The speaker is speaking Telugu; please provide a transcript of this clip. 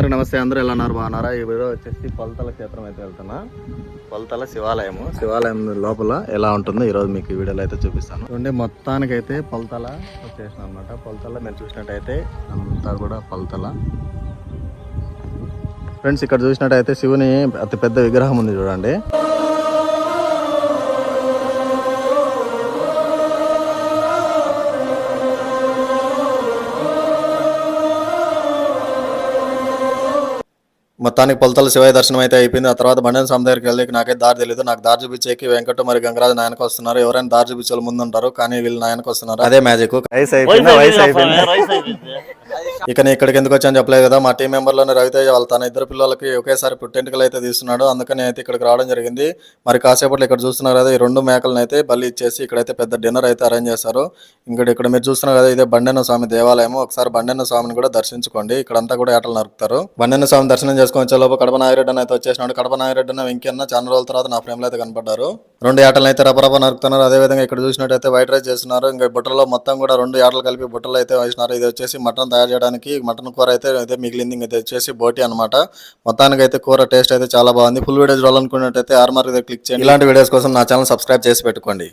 అందరికి నమస్తే అందరూ ఎలా ఉన్నారు? బాగున్నారా? ఈ వచ్చేసి పొలతల క్షేత్రం అయితే వెళ్తున్నా. పొలతల శివాలయము. శివాలయం లోపల ఎలా ఉంటుందో ఈ రోజు మీకు వీడియోలో అయితే చూపిస్తాను. చూడండి మొత్తానికి అయితే పొలతల వచ్చేసిన అనమాట పొలతల మీరు చూసినట్టయితే అంతా కూడా పొలతల. ఫ్రెండ్స్ ఇక్కడ చూసినట్టయితే శివుని అతి పెద్ద విగ్రహం ఉంది చూడండి. మొత్తానికి పొలతల శివయ్య దర్శనం అయితే అయిపోయింది. ఆ తర్వాత బండన స్వామి దగ్గరికి వెళ్ళి నాకైతే దారి తెలియదు నాకు దారి చూపించేకి వెంకట మరి గంగరాజు నాయనకు వస్తున్నారు. ఎవరైనా దారి చూపించాలి ముందు ఉంటారు కానీ వీళ్ళు నాయనకు వస్తున్నారు. అదే మ్యాజిక్. వయసు అయిపోయింది. వయసు అయిపోయింది. ఇక నేను ఇక్కడికి ఎందుకు వచ్చాను చెప్పలేదు కదా. మా టీం మెంబర్లోని రవితేజ వాళ్ళ తన ఇద్దరు పిల్లలకి ఒకేసారి పుట్టెంటుకలు అయితే తీస్తున్నాడు. అందుకని అయితే ఇక్కడికి రావడం జరిగింది. మరి కాసేపట్లో ఇక్కడ చూస్తున్నారు కదా ఈ రెండు మేకలను అయితే బలి ఇచ్చేసి ఇక్కడైతే పెద్ద డిన్నర్ అయితే అరేంజ్ చేశారు. ఇంకా ఇక్కడ మీరు చూస్తున్నారు కదా ఇదే బండెన్న స్వామి దేవాలయం ఒకసారి బండెన్న స్వామిని కూడా దర్శించుకోండి. ఇక్కడంతా కూడా ఏటలు నరుకుతారు. బండెన్న స్వామి దర్శనం చేసుకొని వచ్చే లోపు కడప నాగిరెడ్డి అయితే వచ్చేసినాడు. కడప నాగిరెడ్డి అన్న చాలా రోజుల తర్వాత నా ఫ్రేమ్లో అయితే కనపడ్డారు. రెండు ఏటలను అయితే రపరప నరుకుతున్నారు. అదేవిధంగా ఇక్కడ చూసినట్టయితే వైట్ రైస్ చేస్తున్నారు. ఇంకా బుట్టలో మొత్తం కూడా రెండు ఏటలు కలిపి బుట్టలు అయితే వేసినారు ఇది వచ్చేసి మటన్ తయారు చేయడానికి మటన్ కూర అయితే అయితే మిగిలింది. ఇది వచ్చేసి బోటి అనమాట మొత్తానికి అయితే కూర టేస్ట్ అయితే చాలా బాగుంది. ఫుల్ వీడియో చూడాలనుకున్నట్టయితే ఆర్మార్ క్లిక్ చేయండి. ఇలాంటి వీడియోస్ కోసం నా ఛానల్ సబ్స్క్రైబ్ చేసి పెట్టుకోండి.